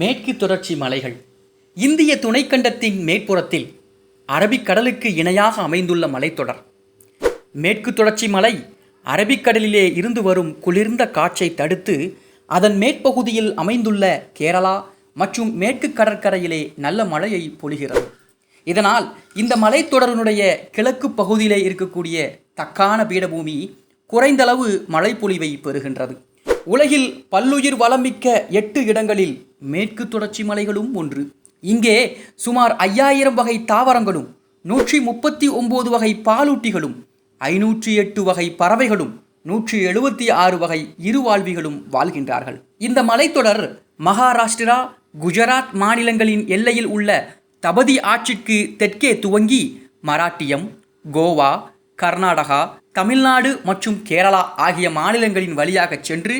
மேற்கு தொடர்ச்சி மலைகள். இந்திய துணைக்கண்டத்தின் மேற்புறத்தில் அரபிக்கடலுக்கு இணையாக அமைந்துள்ள மலைத்தொடர். மேற்கு தொடர்ச்சி மலை அரபிக்கடலிலே இருந்து வரும் குளிர்ந்த காற்றை தடுத்து அதன் மேற்பகுதியில் அமைந்துள்ள கேரளா மற்றும் மேற்கு கடற்கரையிலே நல்ல மழையை பொழிகிறது. இதனால் இந்த மலைத்தொடரினுடைய கிழக்கு பகுதியிலே இருக்கக்கூடிய தக்கான பீடபூமி குறைந்தளவு மழைப்பொழிவை பெறுகின்றது. உலகில் பல்லுயிர் வளமிக்க எட்டு இடங்களில் மேற்கு தொடர்ச்சி மலைகளும் ஒன்று. இங்கே சுமார் ஐயாயிரம் வகை தாவரங்களும் நூற்றி முப்பத்தி ஒம்பது வகை பாலூட்டிகளும் ஐநூற்றி எட்டு வகை பறவைகளும் நூற்றி எழுபத்தி ஆறு வகை இருவாழ்விகளும் வாழ்கின்றார்கள். இந்த மலைத்தொடர் மகாராஷ்டிரா குஜராத் மாநிலங்களின் எல்லையில் உள்ள தபதி ஆட்சிக்கு தெற்கே துவங்கி மராட்டியம் கோவா கர்நாடகா தமிழ்நாடு மற்றும் கேரளா ஆகிய மாநிலங்களின் வழியாக சென்று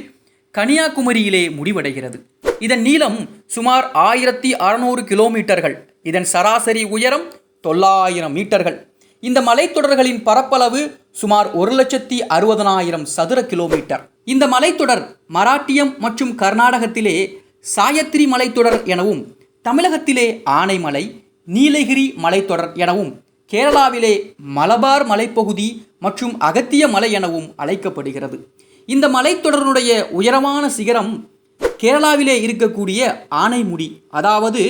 கன்னியாகுமரியிலே முடிவடைகிறது. இதன் நீளம் சுமார் ஆயிரத்தி அறநூறு கிலோமீட்டர்கள். இதன் சராசரி உயரம் தொள்ளாயிரம் மீட்டர்கள். இந்த மலைத்தொடர்களின் பரப்பளவு சுமார் ஒரு லட்சத்தி அறுபதனாயிரம் சதுர கிலோமீட்டர். இந்த மலைத்தொடர் மராட்டியம் மற்றும் கர்நாடகத்திலே சாயத்ரி மலைத்தொடர் எனவும் தமிழகத்திலே ஆனைமலை நீலகிரி மலைத்தொடர் எனவும் கேரளாவிலே மலபார் மலைப்பகுதி மற்றும் அகத்திய மலை எனவும் அழைக்கப்படுகிறது. இந்த மலைத்தொடருடைய உயரமான சிகரம் கேரளாவிலே இருக்கக்கூடிய ஆனைமுடி அதாவது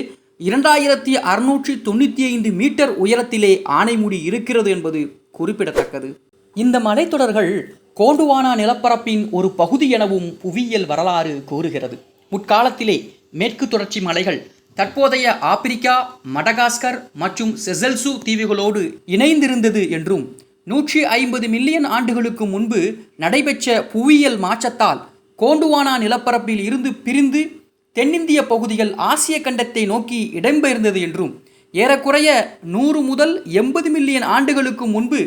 இரண்டாயிரத்தி அறுநூற்றி தொண்ணூற்றி ஐந்து மீட்டர் உயரத்திலே ஆனைமுடி இருக்கிறது என்பது குறிப்பிடத்தக்கது. இந்த மலைத்தொடர்கள் கோண்டுவானா நிலப்பரப்பின் ஒரு பகுதி எனவும் புவியியல் வரலாறு கூறுகிறது. முற்காலத்திலே மேற்கு தொடர்ச்சி மலைகள் தற்போதைய ஆப்பிரிக்கா மடகாஸ்கர் மற்றும் செசல்சு தீவுகளோடு இணைந்திருந்தது என்றும் நூற்றி ஐம்பது மில்லியன் ஆண்டுகளுக்கு முன்பு நடைபெற்ற புவியியல் மாற்றத்தால் கோண்டுவானா நிலப்பரப்பில் இருந்து பிரிந்து தென்னிந்திய பகுதிகள் ஆசிய கண்டத்தை நோக்கி இடம்பெயர்ந்தது என்றும் ஏறக்குறைய நூறு முதல் எண்பது மில்லியன் ஆண்டுகளுக்கு முன்பு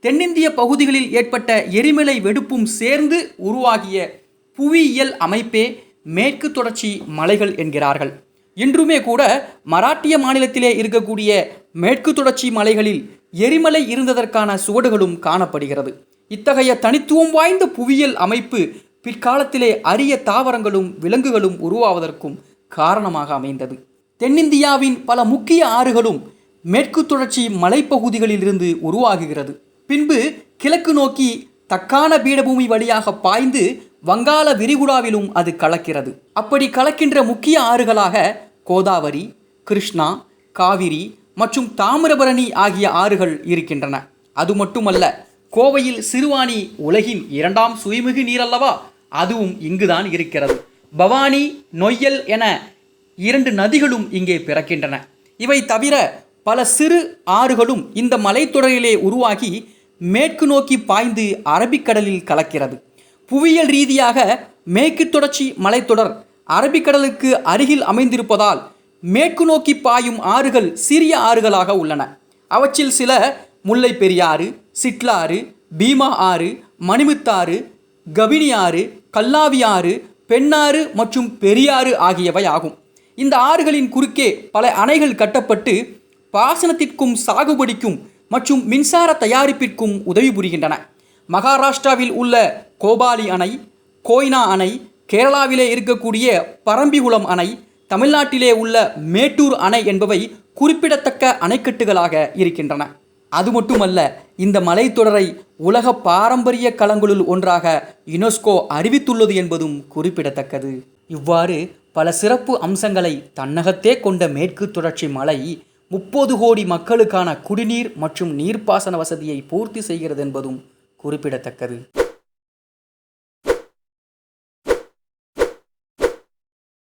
தென்னிந்திய பகுதிகளில் ஏற்பட்ட எரிமலை வெடிப்பும் சேர்ந்து உருவாகிய புவியியல் அமைப்பே மேற்கு தொடர்ச்சி மலைகள் என்கிறார்கள். இன்றுமே கூட மராட்டிய மாநிலத்திலே இருக்கக்கூடிய மேற்கு தொடர்ச்சி மலைகளில் எரிமலை இருந்ததற்கான சுவடுகளும் காணப்படுகிறது. இத்தகைய தனித்துவம் வாய்ந்த புவியியல் அமைப்பு பிற்காலத்திலே அரிய தாவரங்களும் விலங்குகளும் உருவாவதற்கும் காரணமாக அமைந்தது. தென்னிந்தியாவின் பல முக்கிய ஆறுகளும் மேற்கு தொடர்ச்சி மலைப்பகுதிகளிலிருந்து உருவாகுகிறது. பின்பு கிழக்கு நோக்கி தக்கான பீடபூமி வழியாக பாய்ந்து வங்காள விரிகுடாவிலும் அது கலக்கிறது. அப்படி கலக்கின்ற முக்கிய ஆறுகளாக கோதாவரி கிருஷ்ணா காவிரி மற்றும் தாமிரபரணி ஆகிய ஆறுகள் இருக்கின்றன. அது மட்டுமல்ல கோவையில் சிறுவாணி உலகின் இரண்டாம் சுயமிகு நீரல்லவா? அதுவும் இங்குதான் இருக்கிறது. பவானி நொய்யல் என இரண்டு நதிகளும் இங்கே பிறக்கின்றன. இவை தவிர பல சிறு ஆறுகளும் இந்த மலைத்தொடரிலே உருவாகி மேற்கு நோக்கி பாய்ந்து அரபிக்கடலில் கலக்கிறது. புவியியல் ரீதியாக மேற்கு தொடர்ச்சி மலைத்தொடர் அரபிக்கடலுக்கு அருகில் அமைந்திருப்பதால் மேற்கு நோக்கி பாயும் ஆறுகள் சிறிய ஆறுகளாக உள்ளன. அவற்றில் சில முல்லை பெரியாறு சிட்லாறு பீமா ஆறு மணிமுத்தாறு கபினி ஆறு கல்லாவி ஆறு பெண்ணாறு மற்றும் பெரியாறு ஆகியவை ஆகும். இந்த ஆறுகளின் குறுக்கே பல அணைகள் கட்டப்பட்டு பாசனத்திற்கும் சாகுபடிக்கும் மற்றும் மின்சார தயாரிப்பிற்கும் உதவி புரிகின்றன. மகாராஷ்டிராவில் உள்ள கோபாலி அணை கோய்னா அணை கேரளாவிலே இருக்கக்கூடிய பரம்பிகுளம் அணை தமிழ்நாட்டிலே உள்ள மேட்டூர் அணை என்பவை குறிப்பிடத்தக்க அணைக்கட்டுகளாக இருக்கின்றன. அது மட்டுமல்ல இந்த மலைத்தொடரை உலக பாரம்பரிய களங்களுள் ஒன்றாக யுனெஸ்கோ அறிவித்துள்ளது என்பதும் குறிப்பிடத்தக்கது. இவ்வாறு பல சிறப்பு அம்சங்களை தன்னகத்தே கொண்ட மேற்கு தொடர்ச்சி மலை முப்பது கோடி மக்களுக்கான குடிநீர் மற்றும் நீர்ப்பாசன வசதியை பூர்த்தி செய்கிறது என்பதும் குறிப்பிடத்தக்கது.